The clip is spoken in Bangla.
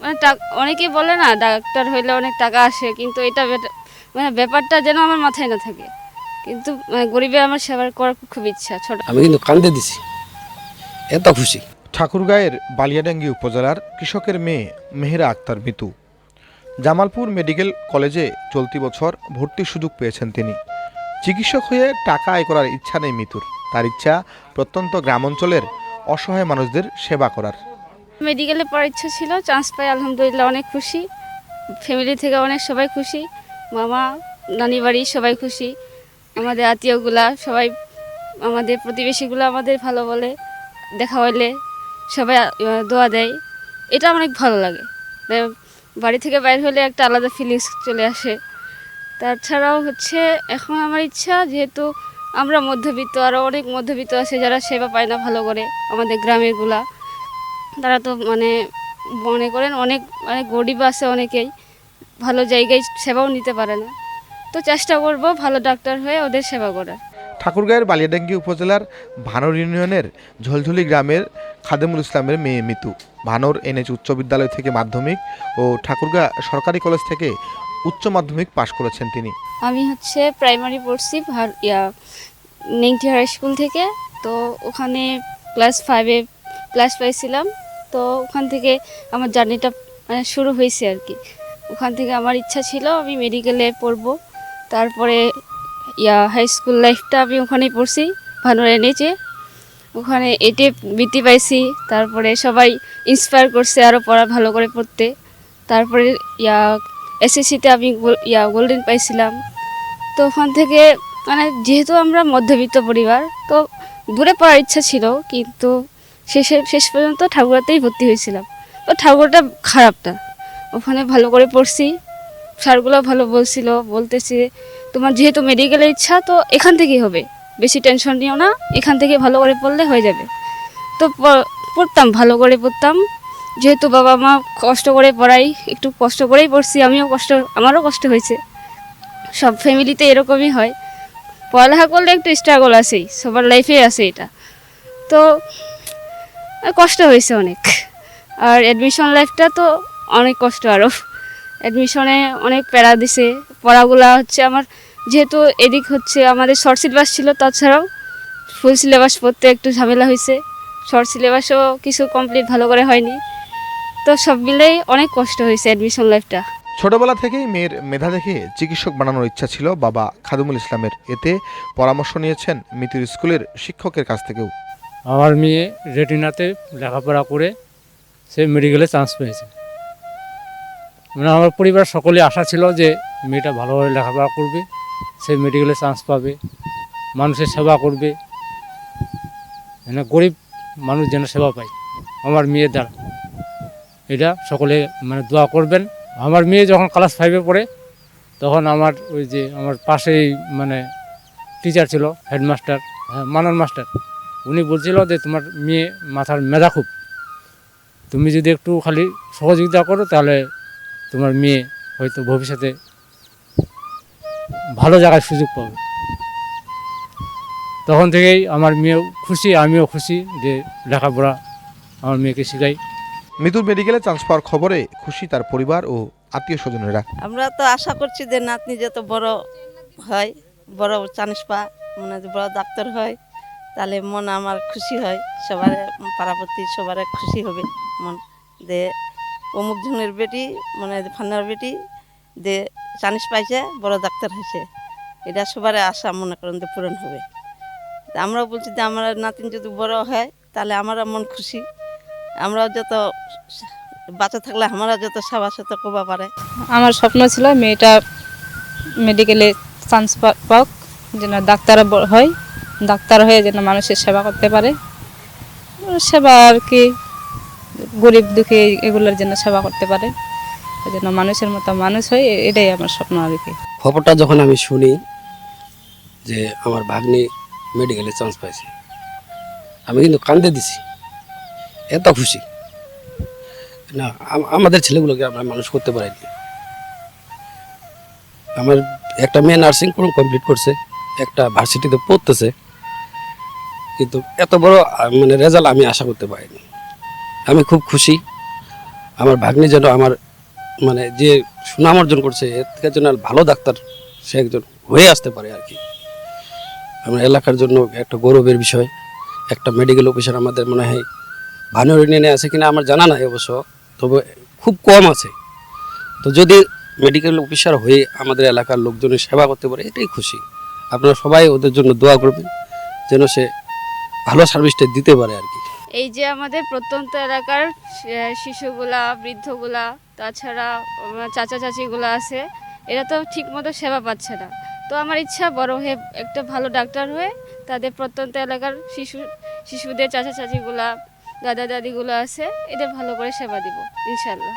মানে টাক- অনেকেই বলে না ডাক্তার হইলে অনেক টাকা আসে কিন্তু এটা মানে ব্যাপারটা যেন আমার মাথায় না থাকে। কিন্তু মানে গরিবের আমার সেবা করার খুব ইচ্ছা ছোট। আমি কিন্তু কান্দে দিছি। এত খুশি। ঠাকুরগাঁয়ের বালিয়াডাঙ্গি উপজেলার কৃষকের মেয়ে মেহেরা আক্তার মিতু। জামালপুর মেডিকেল কলেজে চলতি বছর ভর্তির সুযোগ পেয়েছেন তিনি। চিকিৎসক হয়ে টাকা আয় করার ইচ্ছা নেই মিতুর। তার ইচ্ছা প্রত্যন্ত গ্রামাঞ্চলের অসহায় মানুষদের সেবা করার। মেডিকেলে পড়ার ইচ্ছা ছিল চান্স পাই, আলহামদুলিল্লাহ অনেক খুশি। ফ্যামিলি থেকে অনেক সবাই খুশি। মামা, নানি বাড়ি সবাই খুশি। আমাদের আত্মীয়গুলা সবাই আমাদের প্রতিবেশীগুলো আমাদের ভালো বলে। দেখা হইলে সবাই দোয়া দেয়। এটা অনেক ভালো লাগে। বাড়ি থেকে বাইরে হলে একটা আলাদা ফিলিংস চলে আসে। তাছাড়াও হচ্ছে, এখন আমার ইচ্ছা যেহেতু আমরা মধ্যবিত্ত আরও অনেক মধ্যবিত্ত আছে যারা সেবা পায় না ভালো করে আমাদের গ্রামেরগুলা তারা তো মানে মনে করেন অনেক মানে গরিব আছে অনেকেই ভালো জায়গায় সেবাও নিতে পারে না। তো চেষ্টা করব ভালো ডাক্তার হয়ে ওদের সেবা করার। ঠাকুরগাঁয়ের বালিয়াডাঙ্গি উপজেলার ভানর ইউনিয়নের ঝলঝলি গ্রামের খাদেমুল ইসলামের মেয়ে মিতু। ভানর এনএচ উচ্চ বিদ্যালয় থেকে মাধ্যমিক ও ঠাকুরগাঁ সরকারি কলেজ থেকে উচ্চ মাধ্যমিক পাশ করেছেন তিনি। আমি হচ্ছে প্রাইমারি পড়ছি ইয়া নেংটি হাই স্কুল থেকে। তো ওখানে ক্লাস ফাইভে ক্লাস পাইছিলাম তো ওখান থেকে আমার জার্নিটা মানে শুরু হয়েছে আর কি। ওখান থেকে আমার ইচ্ছা ছিল আমি মেডিকেলে পড়ব। তারপরে, ইয়া হাই স্কুল লাইফটা আমি ওখানেই পড়ছি, ভানুর এনেছে ওখানে এটে বৃত্তি পাইছি, তারপরে সবাই ইন্সপায়ার করছে আরও পড়া ভালো করে পড়তে। তারপরে, ইয়া এসএসসিতে আমি ইয়া গোল্ডেন পাইছিলাম। তো ওখান থেকে মানে যেহেতু আমরা মধ্যবিত্ত পরিবার, তো দূরে পড়ার ইচ্ছা ছিল, কিন্তু শেষে, শেষ পর্যন্ত ঠাকুরাতেই ভর্তি হয়েছিলাম। তো ঠাকুরটা খারাপটা। ওখানে ভালো করে পড়ছি, স্যারগুলো ভালো বলছিল, বলতেছে, তোমার যেহেতু মেডিকেলের ইচ্ছা, তো এখান থেকেই হবে। বেশি টেনশন নিও না, এখান থেকে ভালো করে পড়লে হয়ে যাবে। তো পড়তাম, ভালো করে পড়তাম। যেহেতু বাবা মা কষ্ট করে পড়াই, একটু কষ্ট করেই পড়ছি, আমিও কষ্ট, আমারও কষ্ট হয়েছে। সব ফ্যামিলিতে এরকমই হয়। পড়ালেখা করলে একটু স্ট্রাগল আছেই, সবার লাইফে আছে এটা। তো কষ্ট হয়েছে অনেক। আর অ্যাডমিশন লাইফটা তো অনেক কষ্ট আরও অ্যাডমিশনে অনেক প্যারা দিছে। পড়াগুলা হচ্ছে আমার যেহেতু এদিক হচ্ছে আমাদের শর্ট সিলেবাস ছিল, তাছাড়াও ফুল সিলেবাস পড়তে একটু ঝামেলা হয়েছে। শর্ট সিলেবাসও কিছু কমপ্লিট ভালো করে হয়নি। তো সব মিলেই অনেক কষ্ট হয়েছে অ্যাডমিশন লাইফটা ছোটবেলা থেকেই মেয়ের মেধা দেখে চিকিৎসক বানানোর ইচ্ছা ছিল বাবা খাদুমুল ইসলামের। এতে পরামর্শ নিয়েছেন মিতুর স্কুলের শিক্ষকের কাছ থেকেও। আমার মেয়ে রেটিনাতে লেখাপড়া করে সে মেডিকেলে চান্স পেয়েছে। মানে আমার পরিবার সকলে আশা ছিল যে মেয়েটা ভালোভাবে লেখাপড়া করবে, সে মেডিকেলে চান্স পাবে, মানুষের সেবা করবে। মানে গরিব মানুষ যেন সেবা পায়, আমার মেয়ের দ্বারা। এটা সকলে মানে দোয়া করবেন। আমার মেয়ে যখন ক্লাস ফাইভে পড়ে, তখন আমার ওই যে আমার পাশেই মানে টিচার ছিল হেডমাস্টার হ্যাঁ মানন মাস্টার। উনি বলছিল যে তোমার মেয়ে মাথার মেধা খুব। তুমি যদি একটু খালি সহযোগিতা করো তাহলে তোমার মেয়ে হয়তো ভবিষ্যতে ভালো জায়গায় সুযোগ পাবে। তখন থেকেই আমার মেয়েও খুশি আমিও খুশি যে লেখাপড়া আমার মেয়েকে শেখাই। মিতুর মেডিকেলে চান্স পাওয়ার খবরে খুশি তার পরিবার ও আত্মীয় স্বজনেরা। আমরা তো আশা করছি যে নাতনি যত বড় হয় বড় চানিস পা মানে বড় ডাক্তার হয় তাহলে মন আমার খুশি হয়, সবার পাড়াপতি সবার খুশি হবে মন। দে অমুক জনের বেটি মানে ফান্নার বেটি, দে চানিস পাইছে, বড় ডাক্তার হয়েছে। এটা সবার আশা মনে করেন যে পূরণ হবে। আমরাও বলছি যে আমার নাতিন যদি বড় হয়, তাহলে আমারও মন খুশি। আমরাও যত বাচ্চা থাকলে আমরা যত সবার সাথে কোবা পারে আমার স্বপ্ন ছিল মেয়েটা মেডিকেলে চান্স পাক, যেন ডাক্তার হয়। ডাক্তার হয়ে যেন মানুষের সেবা করতে পারে। সেবা আর কি, গরিব দুঃখী এগুলোর জন্য সেবা করতে পারে। ওই জন্য মানুষের মতো মানুষ হয় এটাই আমার স্বপ্ন আর কি। খবরটা যখন আমি শুনি যে আমার ভাগ্নি মেডিকেলে চান্স পাইছে, আমি কিন্তু কান্দে দিছি। এত খুশি। না আমাদের ছেলেগুলোকে আমরা মানুষ করতে পারিনি আমার একটা মেয়ে নার্সিং কমপ্লিট করছে, একটা ভার্সিটিতে পড়তেছে। কিন্তু এত বড় মানে রেজাল্ট আমি আশা করতে পারিনি। আমি খুব খুশি। আমার ভাগ্নি যেন আমার মানে যে সুনাম অর্জন করছে, এর থেকে যেন ভালো ডাক্তার সে একজন হয়ে আসতে পারে আর কি। আমার এলাকার জন্য একটা গৌরবের বিষয়। একটা মেডিকেল অফিসার আমাদের মনে হয় ভানুর ইউনিয়নে আছে কিনা আমার জানা নাই অবশ্য, তবে খুব কম আছে। তো যদি মেডিকেল অফিসার হয়ে আমাদের এলাকার লোকজনের সেবা করতে পারে, এটাই খুশি। আপনারা সবাই ওদের জন্য দোয়া করবেন, যেন সে ভালো সার্ভিসটা দিতে পারে আর কি। এই যে আমাদের প্রত্যন্ত এলাকার শিশুগুলা, বৃদ্ধগুলা, তাছাড়া চাচা চাচিগুলা আছে, এরা তো ঠিকমতো সেবা পাচ্ছে না। তো আমার ইচ্ছা বড় হয়ে একটা ভালো ডাক্তার হয়ে তাদের প্রত্যন্ত এলাকার শিশু, শিশুদের চাচা চাচিগুলা, দাদা দাদিগুলো আছে, এদের ভালো করে সেবা দিব ইনশাল্লাহ